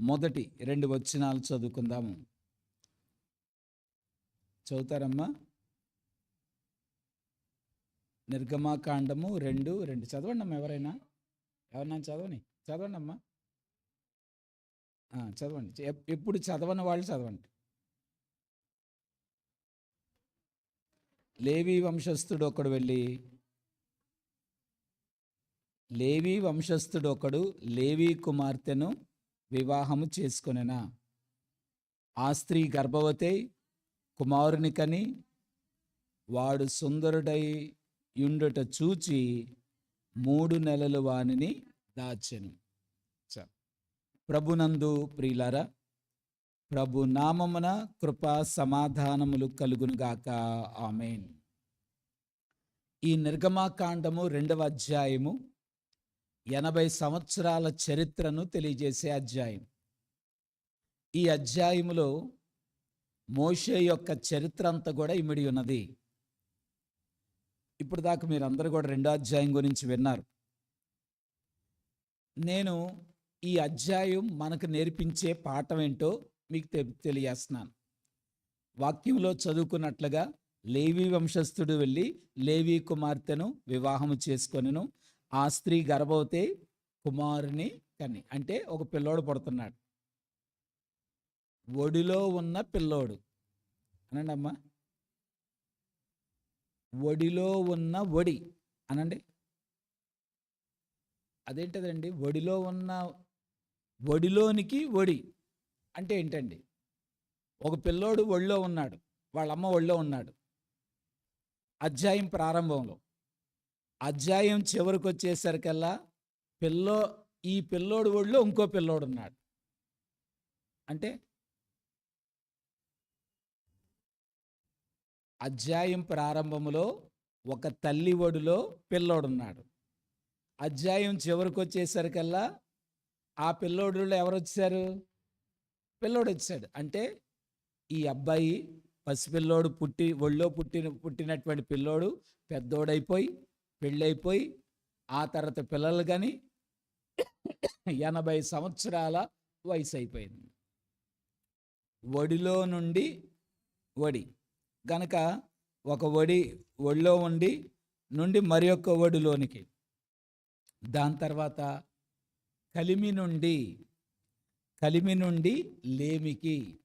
మొదటి రెండు వచనాలు చదువుకుందాము. చదువుతారమ్మా. నిర్గమాకాండము రెండు రెండు. చదవండి అమ్మా ఎవరైనా? ఎవరైనా చదవని? చదవండి అమ్మా చదవండి. ఎప్పుడు చదవని వాళ్ళు చదవండి. లేవి వంశస్థుడు ఒకడు వెళ్ళి లేవి వంశస్థుడు ఒకడు లేవి కుమార్తెను వివాహము చేసుకొనెనా? ఆ స్త్రీ గర్భవతి కుమారుని కని వాడు సుందరుడై యుండుట చూచి మూడు నెలలు వానిని దాచెను. ప్రభునందు ప్రియులారా ప్రభు నామమున కృప సమాధానములు కలుగునుగాక ఆమెన్. ఈ నిర్గమాకాండము రెండవ అధ్యాయము ఎనభై సంవత్సరాల చరిత్రను తెలియజేసే అధ్యాయం. ఈ అధ్యాయములో మోషే యొక్క చరిత్ర అంతా కూడా ఇమిడి ఉన్నది. ఇప్పుడు దాకా మీరు అందరూ కూడా రెండో అధ్యాయం గురించి విన్నారు. నేను ఈ అధ్యాయం మనకు నేర్పించే పాఠం ఏంటో మీకు తె- తెలియజేస్తున్నాను. వాక్యంలో చదువుకున్నట్లుగా లేవి వంశస్థుడు వెళ్ళి లేవి కుమార్తెను వివాహము చేసుకొనెను ఆ స్త్రీ గర్భవతి కుమారుని కని అంటే ఒక పిల్లోడు పడుతున్నాడు. ఒడిలో ఉన్న పిల్లోడు. అనండి అమ్మా. ఒడిలో ఉన్న ఒడి. అనండి. అదేంటదండి? ఒడిలో ఉన్న ఒడిలోనికి ఒడి. అంటే ఏంటండి? ఒక పిల్లోడు ఒళ్ళో ఉన్నాడు. వాళ్ళ అమ్మ ఒళ్ళో ఉన్నాడు. అధ్యాయం ప్రారంభంలో. అధ్యాయం చివరికి వచ్చేసరికల్లా పిల్లో ఈ పిల్లోడు ఒళ్ళో ఇంకో పిల్లోడు ఉన్నాడు అంటే అధ్యాయం ప్రారంభంలో ఒక తల్లి ఒడిలో పిల్లోడున్నాడు. అధ్యాయం చివరికి వచ్చేసరికల్లా ఆ పిల్లోడులో ఎవరు వచ్చారు పిల్లోడు వచ్చాడు అంటే ఈ అబ్బాయి పసిపిల్లోడు పుట్టి ఒళ్ళో పుట్టిన పుట్టినటువంటి పిల్లోడు పెద్దోడైపోయి పెళ్ళైపోయి ఆ తర్వాత పిల్లలు కానీ ఎనభై సంవత్సరాల వయసు అయిపోయింది ఒడిలో నుండి ఒడి. గనక ఒక ఒడి ఒడిలో ఉండి నుండి మరి ఒక్క ఒడిలోనికి. దాని తర్వాత కలిమి నుండి కలిమి నుండి లేమికి.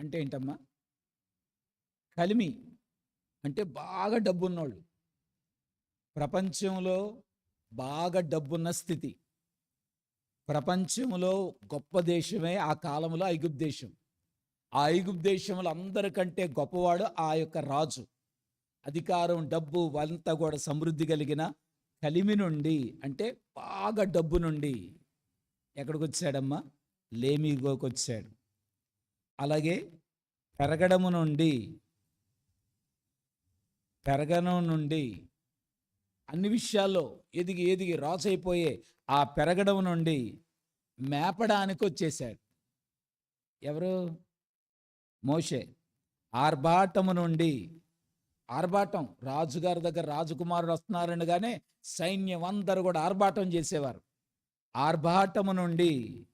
అంటే ఏంటమ్మా? కలిమి అంటే బాగా డబ్బున్నోళ్ళు. ప్రపంచంలో బాగా డబ్బున్న స్థితి. ప్రపంచంలో గొప్ప దేశమే ఆ కాలంలో ఐగుప్ దేశం. ఆ ఐగుప్ దేశంలో అందరికంటే గొప్పవాడు ఆ యొక్క రాజు. అధికారం డబ్బు అంతా కూడా సమృద్ధి కలిగిన కలిమి నుండి అంటే బాగా డబ్బు నుండి ఎక్కడికి వచ్చాడమ్మా లేమిగోకి వచ్చాడు అలాగే పెరగడము నుండి పెరగడం నుండి అన్ని విషయాల్లో ఎదిగి ఎదిగి రాసైపోయే ఆ పెరగడం నుండి మేపడానికి వచ్చేశాడు ఎవరు? మోషే. ఆర్భాటము నుండి ఆర్భాటం. రాజుగారి దగ్గర రాజకుమారుడు వస్తున్నారనగానే సైన్యం అందరూ కూడా ఆర్భాటం చేసేవారు. ఆర్భాటము నుండి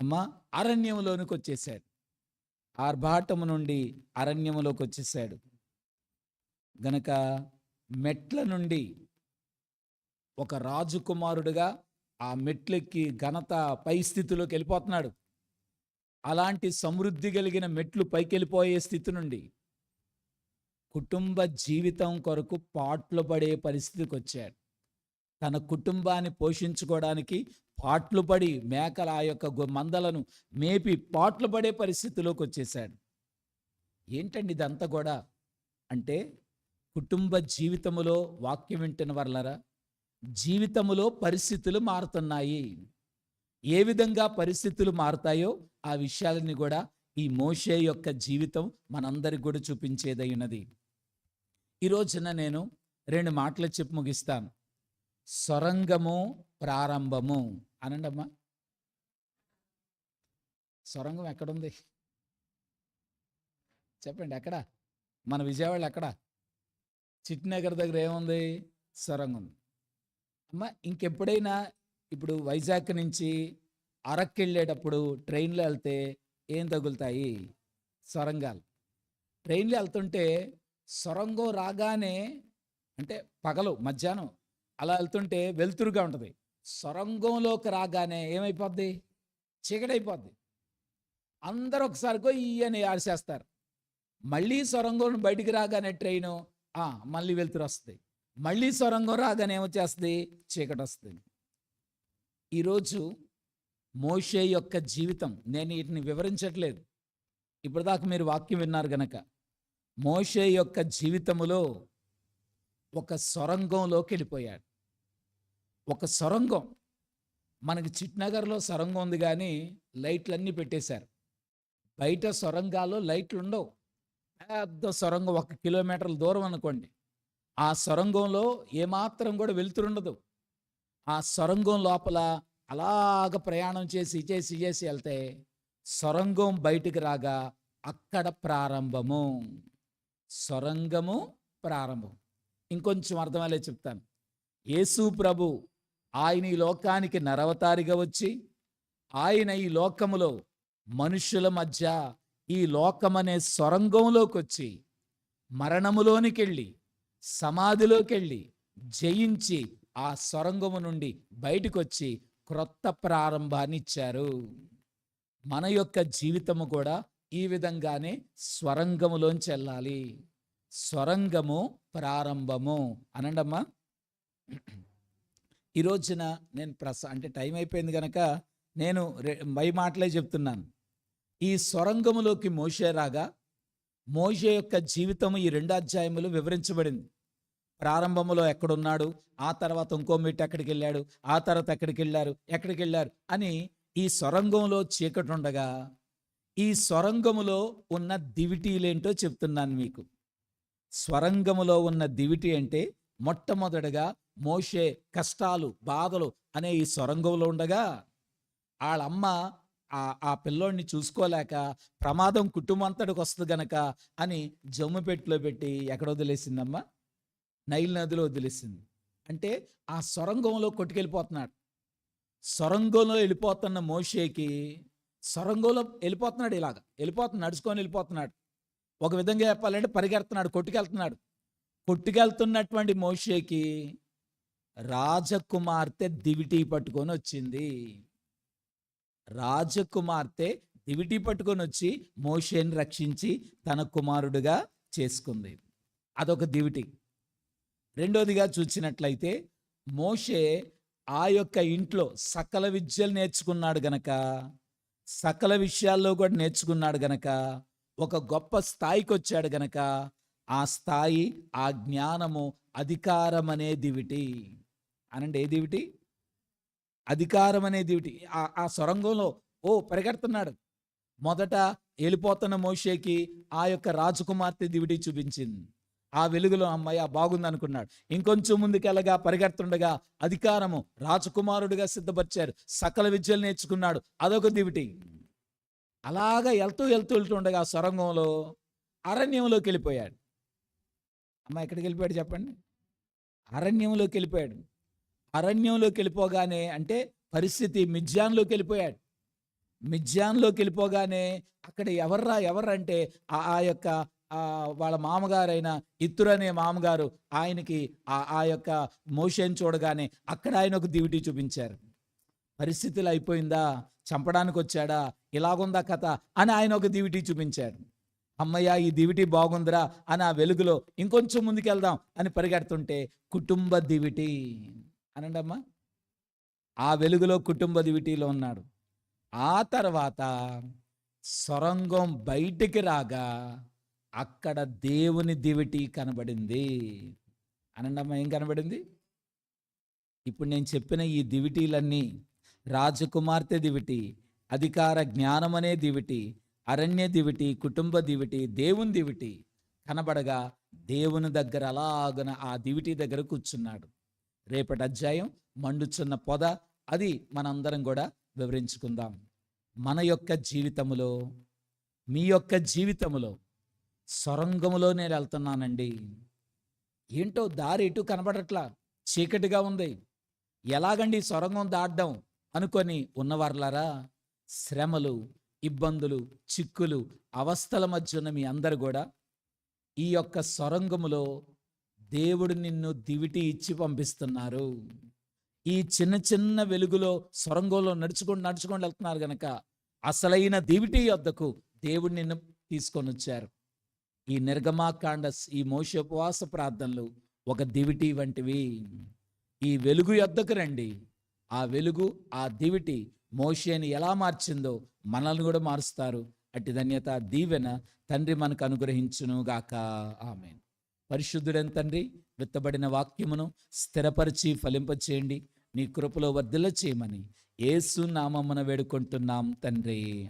అమ్మ అరణ్యంలోనికి వచ్చేసాడు ఆర్భాటము నుండి అరణ్యములోకి వచ్చేసాడు గనక మెట్ల నుండి ఒక రాజకుమారుడుగా ఆ మెట్లెక్కి ఘనత పై స్థితిలోకి వెళ్ళిపోతున్నాడు. అలాంటి సమృద్ధి కలిగిన మెట్లు పైకి వెళ్ళిపోయే స్థితి నుండి కుటుంబ జీవితం కొరకు పాట్లు పడే పరిస్థితికి వచ్చాడు. తన కుటుంబాన్ని పోషించుకోవడానికి పాట్లు పడి మేకల ఆ యొక్క మందలను మేపి పాట్లు పడే పరిస్థితిలోకి వచ్చేసాడు ఏంటండి ఇదంతా కూడా? అంటే కుటుంబ జీవితములో వాక్యం వింటున్న వర్లరా జీవితములో పరిస్థితులు మారుతున్నాయి. ఏ విధంగా పరిస్థితులు మారుతాయో ఆ విషయాలని కూడా ఈ మోషే యొక్క జీవితం మనందరికి కూడా చూపించేదై ఉన్నది. ఈ రోజున నేను రెండు మాటలు చెప్పి ముగిస్తాను. సొరంగము ప్రారంభము అనండమ్మా. సొరంగం ఎక్కడుంది? చెప్పండి ఎక్కడ? మన విజయవాడ ఎక్కడ? చిట్నగర్ దగ్గర ఏముంది? సొరంగం ఉంది అమ్మ ఇంకెప్పుడైనా ఇప్పుడు వైజాగ్ నుంచి అరక్కి వెళ్ళేటప్పుడు ట్రైన్లో వెళ్తే ఏం తగులుతాయి? సొరంగాలు. ట్రైన్లో వెళ్తుంటే సొరంగం రాగానే అంటే పగలు మధ్యాహ్నం అలా వెళ్తుంటే వెలుతురుగా ఉంటుంది. సొరంగంలోకి రాగానే ఏమైపోద్ది? చీకటైపోద్ది. అందరూ ఒకసారి ఈ అని ఆడిసేస్తారు మళ్ళీ సొరంగం బయటికి రాగానే ట్రైను మళ్ళీ వెలుతురు వస్తుంది. మళ్ళీ సొరంగం రాగానే ఏమొచ్చేస్తుంది? చీకటి వస్తుంది. ఈరోజు మోషే యొక్క జీవితం నేను వీటిని వివరించట్లేదు. ఇప్పటిదాకా మీరు వాక్యం విన్నారు గనక మోషే యొక్క జీవితములో ఒక సొరంగంలోకి వెళ్ళిపోయాడు. ఒక సొరంగం మనకి చిట్నగర్లో సొరంగం ఉంది కానీ లైట్లన్నీ పెట్టేశారు. బయట సొరంగాల్లో లైట్లు ఉండవు. పెద్ద సొరంగం ఒక కిలోమీటర్ల దూరం అనుకోండి. ఆ సొరంగంలో ఏమాత్రం కూడా వెళ్తురుండదు ఆ సొరంగం లోపల అలాగ ప్రయాణం చేసి చేసి చేసి వెళ్తే సొరంగం బయటికి రాగా అక్కడ ప్రారంభము. సొరంగము ప్రారంభం. ఇంకొంచెం అర్థమయ్యే చెప్తాను. యేసు ప్రభు ఆయన ఈ లోకానికి నరవతారిగా వచ్చి ఆయన ఈ లోకములో మనుషుల మధ్య ఈ లోకమనే సొరంగంలోకి వచ్చి మరణములోనికెళ్ళి సమాధిలోకెళ్ళి జయించి ఆ సొరంగము నుండి బయటకు వచ్చి క్రొత్త ప్రారంభాన్ని ఇచ్చారు మన యొక్క జీవితము కూడా ఈ విధంగానే స్వరంగములోంచి వెళ్ళాలి స్వరంగము ప్రారంభము అనండమ్మా. ఈ రోజున నేను ప్రస అంటే టైం అయిపోయింది కనుక నేను మై మాటలే చెప్తున్నాను. ఈ సొరంగములోకి మోషే రాగా మోషే యొక్క జీవితము ఈ రెండు అధ్యాయములు వివరించబడింది. ప్రారంభములో ఎక్కడున్నాడు ఆ తర్వాత ఇంకో మెట్టు ఎక్కడికి వెళ్ళాడు ఆ తర్వాత ఎక్కడికి వెళ్ళారు ఎక్కడికి వెళ్ళారు అని ఈ సొరంగంలో చీకటి ఉండగా ఈ సొరంగములో ఉన్న దివిటీలేంటో చెప్తున్నాను మీకు. స్వరంగములో ఉన్న దివిటి అంటే మొట్టమొదటగా మోషే కష్టాలు బాధలు అనే ఈ సొరంగంలో ఉండగా వాళ్ళమ్మ ఆ పిల్లోడిని చూసుకోలేక ప్రమాదం కుటుంబంతటికి వస్తుంది గనక అని జమ్ముపెట్టులో పెట్టి ఎక్కడ వదిలేసిందమ్మా? నైల్ నదిలో వదిలేసింది. అంటే ఆ సొరంగంలో కొట్టుకెళ్ళిపోతున్నాడు. సొరంగంలో వెళ్ళిపోతున్న మోషేకి సొరంగంలో వెళ్ళిపోతున్నాడు ఇలాగ. వెళ్ళిపోతున్నాడు నడుచుకొని వెళ్ళిపోతున్నాడు. ఒక విధంగా చెప్పాలంటే పరిగెడుతున్నాడు కొట్టుకెళ్తున్నాడు. కొట్టుకెళ్తున్నటువంటి మోషేకి రాజకుమార్తె దివిటీ పట్టుకొని వచ్చింది. రాజకుమార్తె దివిటి పట్టుకొని వచ్చి మోషేని రక్షించి తన కుమారుడుగా చేసుకుంది. అదొక దివిటి. రెండోదిగా చూసినట్లయితే మోషే ఆ యొక్క ఇంట్లో సకల విద్యలు నేర్చుకున్నాడు గనక సకల విషయాల్లో కూడా నేర్చుకున్నాడు గనక ఒక గొప్ప స్థాయికి వచ్చాడు గనక ఆ స్థాయి ఆ జ్ఞానము అధికారం అనే దివిటి. అనండి ఏ దివిటి? అధికారం అనేది దివిటి ఆ ఆ సొరంగంలో ఓ పరిగెడుతున్నాడు. మొదట వెళ్ళిపోతున్న మోషేకి ఆ యొక్క రాజకుమార్తె దివిటి చూపించింది. ఆ వెలుగులో అమ్మాయి బాగుంది అనుకున్నాడు ఇంకొంచెం ముందుకెళ్ళగా పరిగెడుతుండగా అధికారము రాజకుమారుడిగా సిద్ధపరిచారు. సకల విద్యలు నేర్చుకున్నాడు. అదొక దివిటి. అలాగా వెళ్తూ వెళ్తూ వెళ్తుండగా సొరంగంలో అరణ్యంలోకి వెళ్ళిపోయాడు అమ్మ ఎక్కడికి వెళ్ళిపోయాడు చెప్పండి? అరణ్యంలోకి వెళ్ళిపోయాడు అరణ్యంలోకి వెళ్ళిపోగానే అంటే పరిస్థితి మిథ్యాన్లోకి వెళ్ళిపోయాడు. మిథ్యాన్లోకి వెళ్ళిపోగానే అక్కడ ఎవర్రా ఎవర్రంటే ఆ ఆ యొక్క వాళ్ళ మామగారైన ఇత్తురు అనే మామగారు ఆయనకి ఆ ఆ యొక్క మోషన్ చూడగానే అక్కడ ఆయన ఒక దివిటి చూపించారు. పరిస్థితులు అయిపోయిందా? చంపడానికి వచ్చాడా? ఇలాగుందా కథ? అని ఆయన ఒక దివిటి చూపించారు అమ్మయ్య ఈ దివిటి బాగుందిరా అని ఆ వెలుగులో ఇంకొంచెం ముందుకెళ్దాం అని పరిగెడుతుంటే కుటుంబ దివిటి. అనండమ్మా ఆ వెలుగులో కుటుంబ దివిటీలో ఉన్నాడు. ఆ తర్వాత సొరంగం బయటికి రాగా అక్కడ దేవుని దివిటి కనబడింది. అనండమ్మ ఏం కనబడింది? ఇప్పుడు నేను చెప్పిన ఈ దివిటీలన్నీ రాజకుమార్తె దివిటి అధికార జ్ఞానం అనే దివిటి అరణ్య దివిటి కుటుంబ దివిటి దేవుని దివిటి కనబడగా దేవుని దగ్గర అలాగన ఆ దివిటి దగ్గర కూర్చున్నాడు. రేపటి అధ్యాయం మండుచున్న పొద. అది మనందరం కూడా వివరించుకుందాం. మన యొక్క జీవితములో మీ యొక్క జీవితములో సొరంగములో నేను వెళ్తున్నానండి. ఏంటో దారి ఎటు కనబడట్లా? చీకటిగా ఉంది. ఎలాగండి ఈ సొరంగం దాటడం అనుకొని ఉన్నవారులారా శ్రమలు ఇబ్బందులు చిక్కులు అవస్థల మధ్య ఉన్న మీ అందరు కూడా ఈ యొక్క సొరంగములో దేవుడు నిన్ను దివిటి ఇచ్చి పంపిస్తున్నారు. ఈ చిన్న చిన్న వెలుగులో సొరంగంలో నడుచుకుంటూ నడుచుకుంటూ వెళ్తున్నారు గనక అసలైన దివిటి యొద్దకు దేవుడు నిన్ను తీసుకొని వచ్చారు. ఈ నిర్గమాకాండ ఈ మోసోపవాస ప్రార్థనలు ఒక దివిటి వంటివి. ఈ వెలుగు యొద్దకు రండి. ఆ వెలుగు ఆ దివిటి మోషేని ఎలా మార్చిందో మనల్ని కూడా మారుస్తారు. అట్టి ధన్యత దీవెన తండ్రి మనకు అనుగ్రహించును గాక పరిశుద్ధుడైన తండ్రి విత్తబడిన వాక్యమును స్థిరపరిచి ఫలింపచేయండి. నీ కృపలో వర్ధల చేయమని ఏసు నామమున వేడుకుంటున్నాం తండ్రి.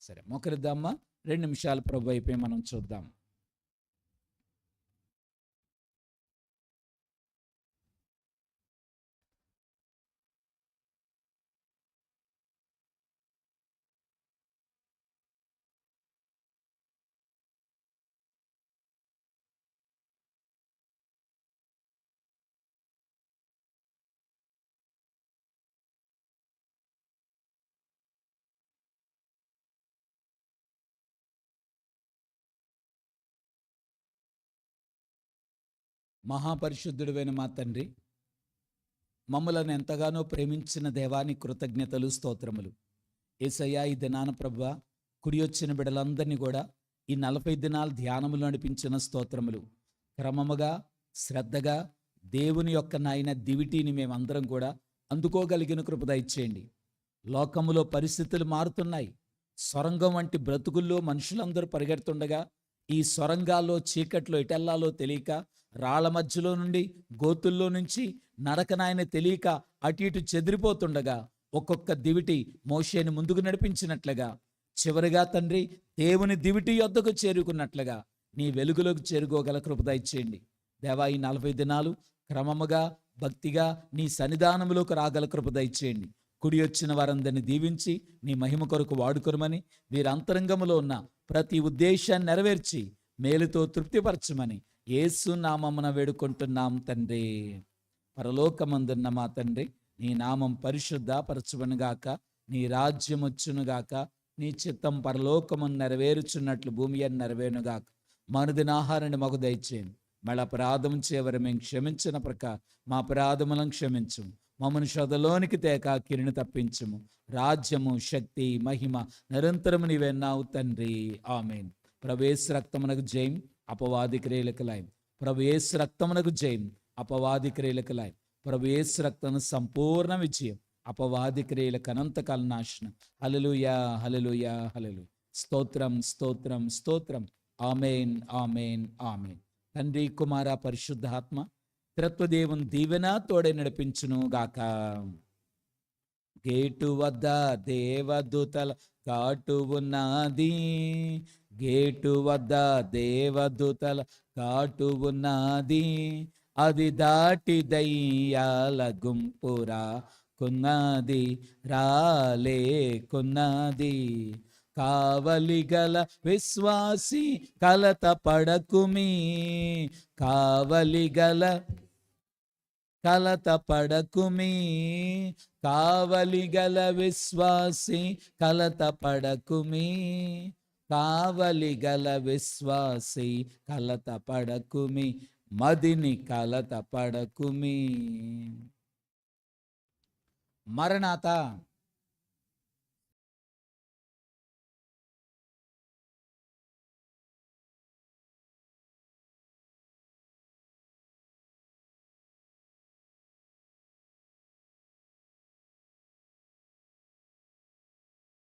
సరే మొకరిద్దామా? రెండు నిమిషాలు ప్రభు అయిపోయి మనం చూద్దాం. మహాపరిశుద్ధుడైన మా తండ్రి మమ్మలను ఎంతగానో ప్రేమించిన దేవాని కృతజ్ఞతలు స్తోత్రములు. ఏసయ్యా ఈ దినాన ప్రభ కుడి వచ్చిన బిడలందరినీ కూడా ఈ నలభై దినాల ధ్యానములు నడిపించిన స్తోత్రములు. క్రమముగా శ్రద్ధగా దేవుని యొక్క నాయన దివిటీని మేమందరం కూడా అందుకోగలిగిన కృపద ఇచ్చేయండి లోకములో పరిస్థితులు మారుతున్నాయి. సొరంగం వంటి బ్రతుకుల్లో మనుషులందరూ పరిగెడుతుండగా ఈ సొరంగాల్లో చీకట్లో ఇటెల్లాలో తెలియక రాళ్ళ మధ్యలో నుండి గోతుల్లో నుంచి నరకనాయన తెలియక అటు ఇటు చెదిరిపోతుండగా ఒక్కొక్క దివిటి మోషేని ముందుకు నడిపించినట్లుగా చివరిగా తండ్రి దేవుని దివిటి యొద్దకు చేరుకున్నట్లుగా నీ వెలుగులోకి చేరుకోగల కృపద ఇచ్చేయండి దేవా ఈ నలభై దినాలు క్రమముగా భక్తిగా నీ సన్నిధానములోకి రాగల కృపద ఇచ్చేయండి కుడి వచ్చిన వారందరిని దీవించి నీ మహిమ కొరకు వాడుకొనమని వీరి ఉన్న ప్రతి ఉద్దేశాన్ని నెరవేర్చి మేలుతో తృప్తిపరచమని ఏసు నామమున వేడుకుంటున్నాం తండ్రి. పరలోకమందున్న మా తండ్రి నీ నామం పరిశుద్ధ పరచువనుగాక నీ రాజ్యం వచ్చునుగాక నీ చిత్తం పరలోకము నెరవేరుచున్నట్లు భూమి అని నెరవేరునుగాక మనుదిన ఆహారాన్ని మాకు దయచేయండి. మళ్ళీ అపరాధం చేయవరు మేము క్షమించిన ప్రకారం మా అపరాధములను క్షమించు మమ్మను శోధలోనికి తేక కిరిని తప్పించుము. రాజ్యము శక్తి మహిమ నిరంతరము నీవెన్నావు తండ్రి. ఆమెన్. ప్రవేశ రక్తమునకు జయం. అపవాది క్రియలకు లాయం ఏసు రక్తమునకు జయం. అపవాది క్రియలకు లాయం ప్రవేశ రక్తము సంపూర్ణ విజయం. అపవాది క్రియలకు అనంతకాల నాశనం. హలలుయా హలలుయా హలలు స్తోత్రం స్తోత్రం స్తోత్రం. Amen amen amen. తండ్రి కుమార పరిశుద్ధాత్మ త్రత్వదేవుని దీవెన తోడే నడిపించును గాక. గేటు వద్ద దేవదూతల కాటు ఉన్నది. గేటు వద్ద దేవదూతల కాటు ఉన్నది. అది దాటి దయ్యాల గుంపురా కున్నది. రాలేకున్నది కావలి గల విశ్వాసి కలత పడకుమి. కావలి గల కలత పడకుమి. కావలి గల విశ్వాసి కలత పడకుమీ. కావలి గల విశ్వాసి కలత పడకుమి మదిని కలత పడకుమి. మరణాత